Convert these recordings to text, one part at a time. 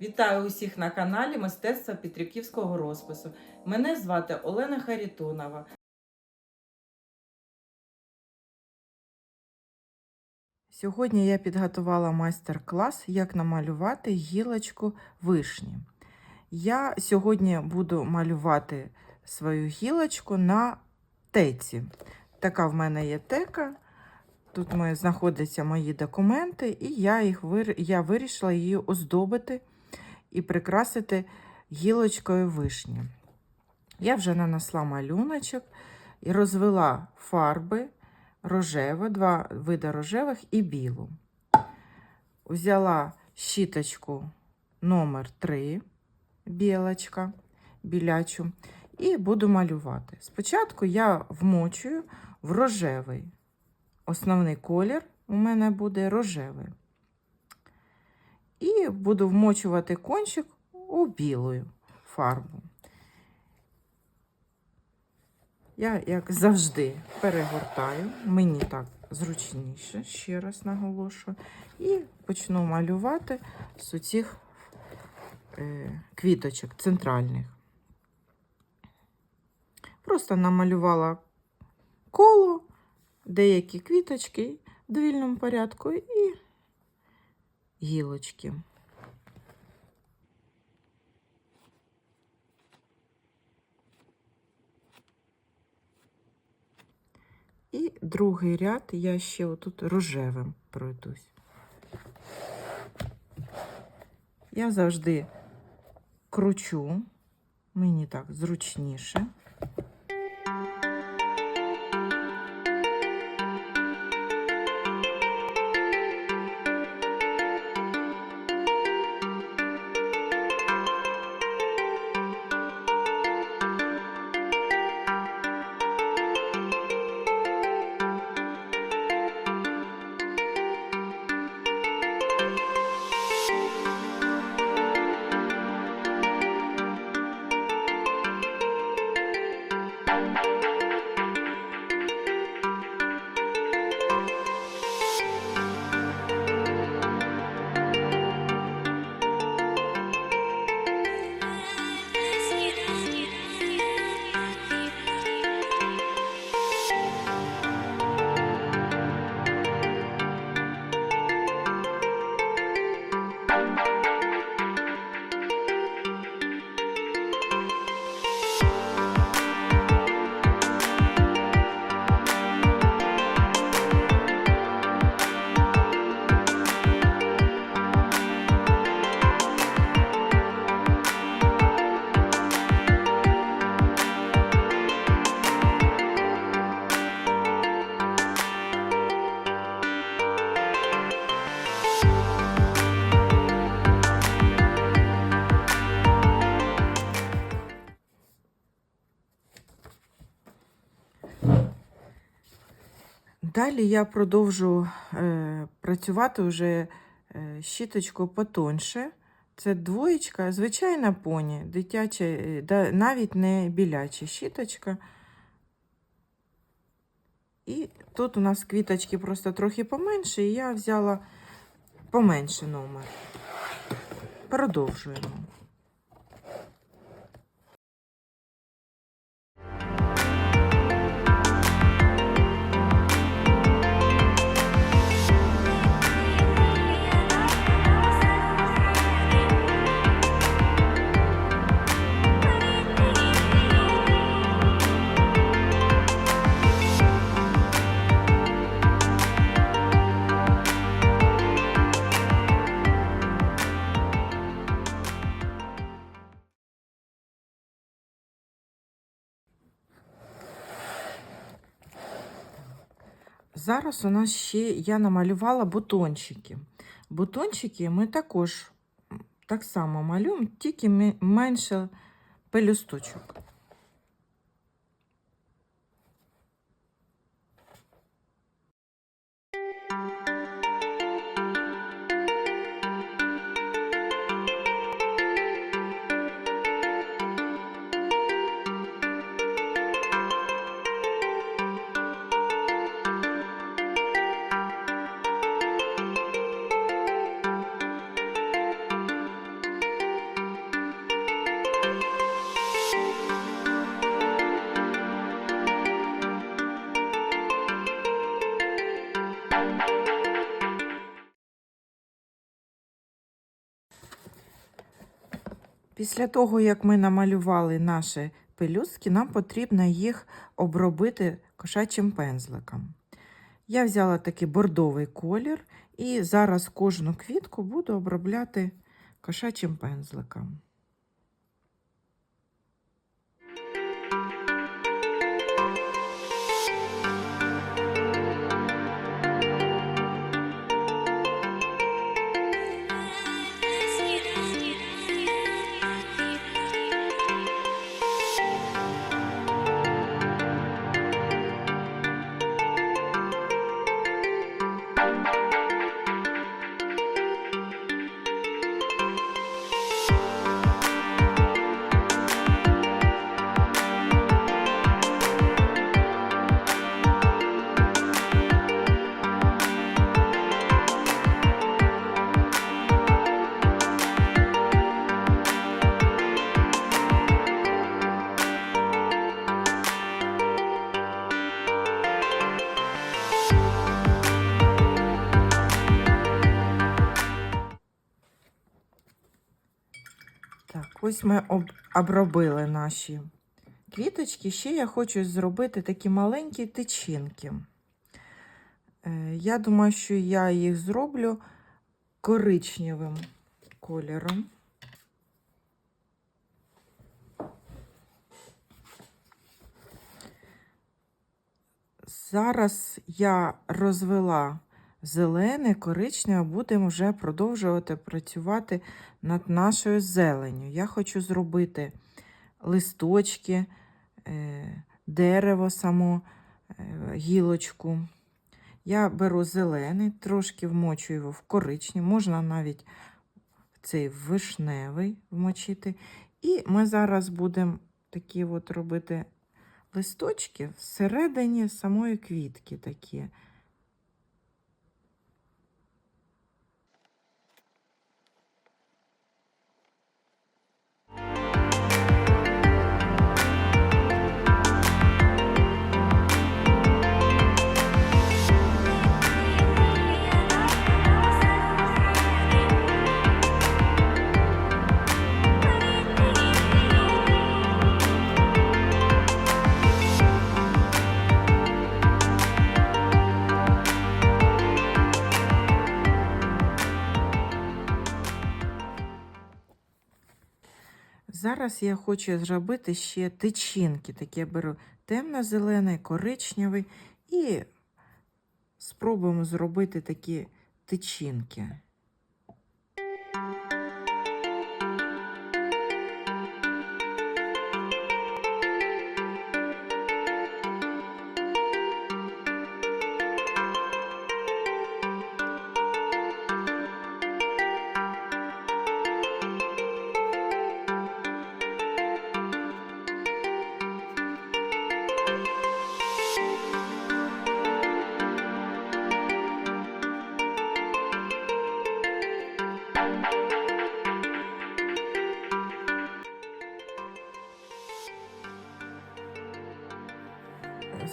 Вітаю усіх на каналі Мистецтва Петриківського розпису. Мене звати Олена Харітонова. Сьогодні я підготувала майстер-клас, як намалювати гілочку вишні. Я сьогодні буду малювати свою гілочку на теці. Така в мене є тека. Тут знаходяться мої документи, і я, їх я вирішила її оздобити і прикрасити гілочкою вишні. Я вже нанесла малюночок і розвела фарби рожеве, два види рожевих і білу. Взяла щіточку номер 3 білочка, білячу, і буду малювати. Спочатку я вмочую в рожевий. Основний колір у мене буде рожевий. І буду вмочувати кончик у білу фарбу. Я, як завжди, перегортаю, мені так зручніше, ще раз наголошую, і почну малювати з цих е, квіточок центральних. Просто намалювала коло, деякі квіточки в довільному порядку і гілочки. І другий ряд я ще отут рожевим пройдусь. Я завжди кручу, мені так зручніше. Далі я продовжу е, працювати вже е, щіточкою потоньше. Це двоєчка, звичайна поні, дитяча, е, навіть не біляча щіточка. І тут у нас квіточки просто трохи поменше, і я взяла поменше номер. Продовжуємо. Зараз у нас ще я намалювала бутончики. Бутончики ми також так само малюємо, тільки менше пелюсточок. Після того, як ми намалювали наші пелюстки, нам потрібно їх обробити кошачим пензликом. Я взяла такий бордовий колір і зараз кожну квітку буду обробляти кошачим пензликом. Ось ми об- обробили наші квіточки. Ще я хочу зробити такі маленькі тичинки. Е, Я думаю, що я їх зроблю коричневим кольором. Зараз я розвела зелене, коричневе, будемо вже продовжувати працювати над нашою зеленю. Я хочу зробити листочки, е, дерево само, е, гілочку. Я беру зелений, трошки вмочую його в коричневий, можна навіть цей вишневий вмочити. І ми зараз будемо такі от робити листочки всередині самої квітки такі. Зараз я хочу зробити ще тичинки. Такі я беру темно-зелений, коричневий і спробуємо зробити такі тичинки.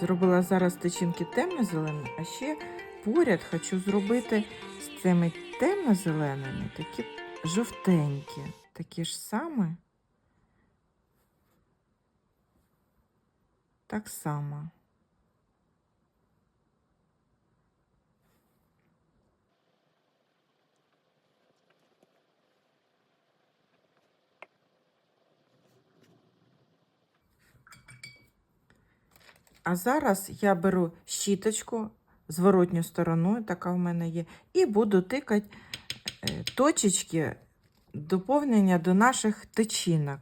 Зробила зараз тичинки темно-зелені, а ще поряд хочу зробити з цими темно-зеленими такі жовтенькі, такі ж саме. Так само. А зараз я беру щіточку зворотню стороною, така в мене є, і буду тикати е, точечки доповнення до наших тичинок.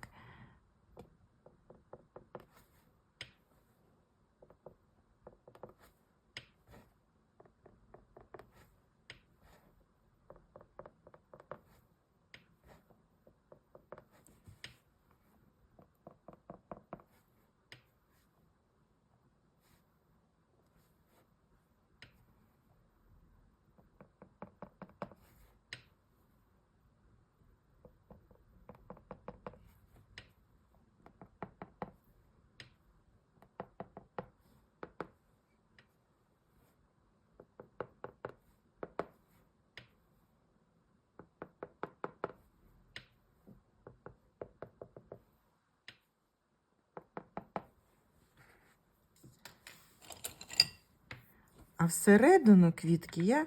А всередину квітки я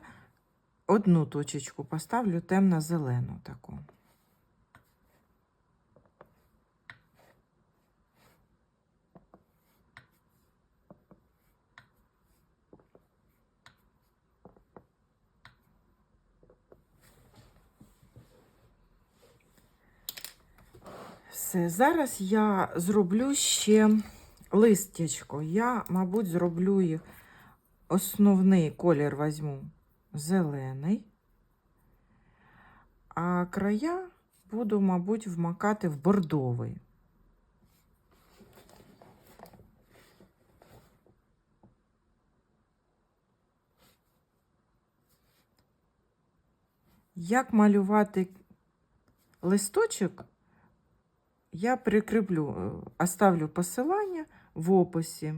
одну точечку поставлю темно-зелену таку. Все, зараз я зроблю ще листячко. Я, мабуть, зроблю їх. Основний колір візьму зелений, а края буду, мабуть, вмакати в бордовий. Як малювати листочок, я прикріплю, е, оставлю посилання в описі.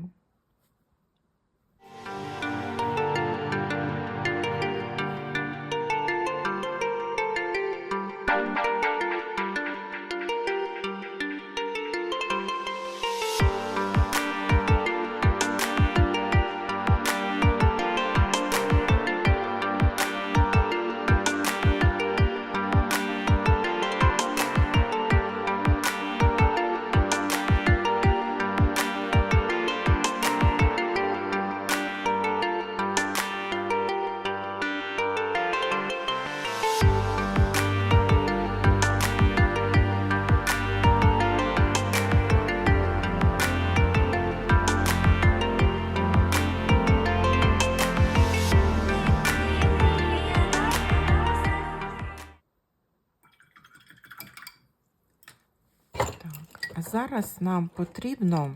Зараз нам потрібно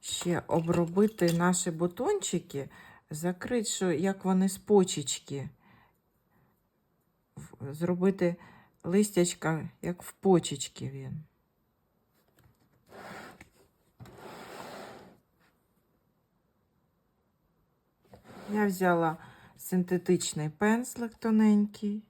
ще обробити наші бутончики, закрити, що як вони з почечки. Зробити листячка, як в почечки він. Я взяла синтетичний пензлик тоненький.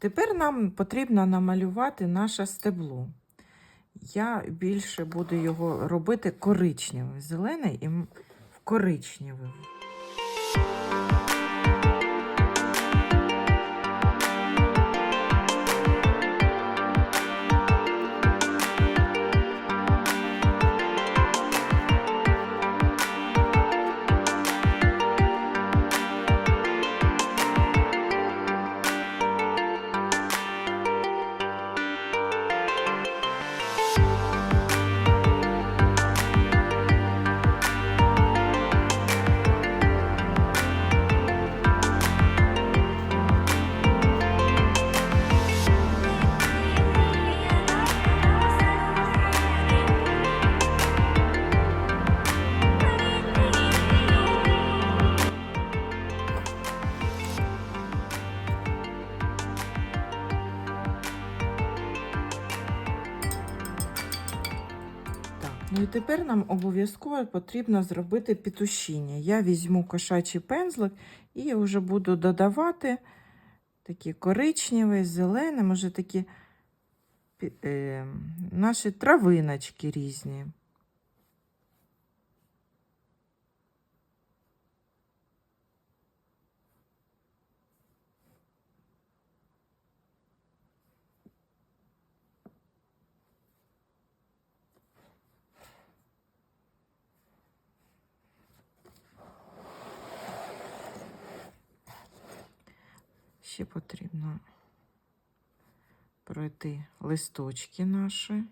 Тепер нам потрібно намалювати наше стебло. Я більше буду його робити коричневим, зелений і м- тепер нам обов'язково потрібно зробити пітушіння. Я візьму кошачий пензлик і вже буду додавати такі коричневі, зелені, може такі е, наші травиночки різні. Ще потрібно пройти листочки наші.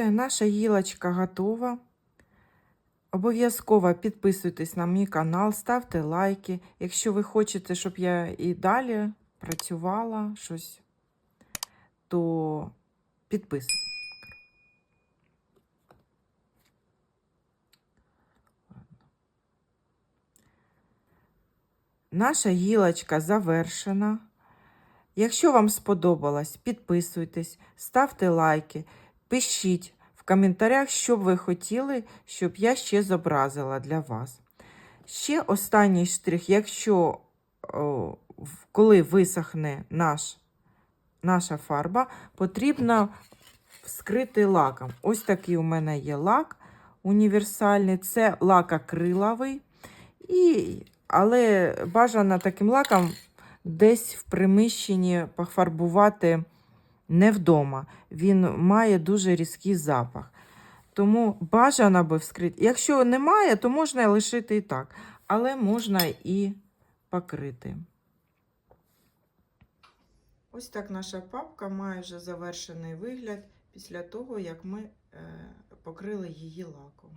Все, наша гілочка готова. Обов'язково підписуйтесь на мій канал, ставте лайки. Якщо ви хочете, щоб я і далі працювала щось, то підписуйтесь. Наша гілочка завершена. Якщо вам сподобалось, підписуйтесь, ставте лайки, пишіть в коментарях, що ви хотіли, щоб я ще зобразила для вас. Ще останній штрих, якщо о, коли висохне наш, наша фарба, потрібно вскрити лаком. Ось такий у мене є лак універсальний, це лак акриловий. І, але бажано таким лаком десь в приміщенні пофарбувати не вдома. Він має дуже різкий запах. Тому бажано би вскрити. Якщо немає, то можна лишити і так, але можна і покрити. Ось так наша папка має вже завершений вигляд після того, як ми е, покрили її лаком.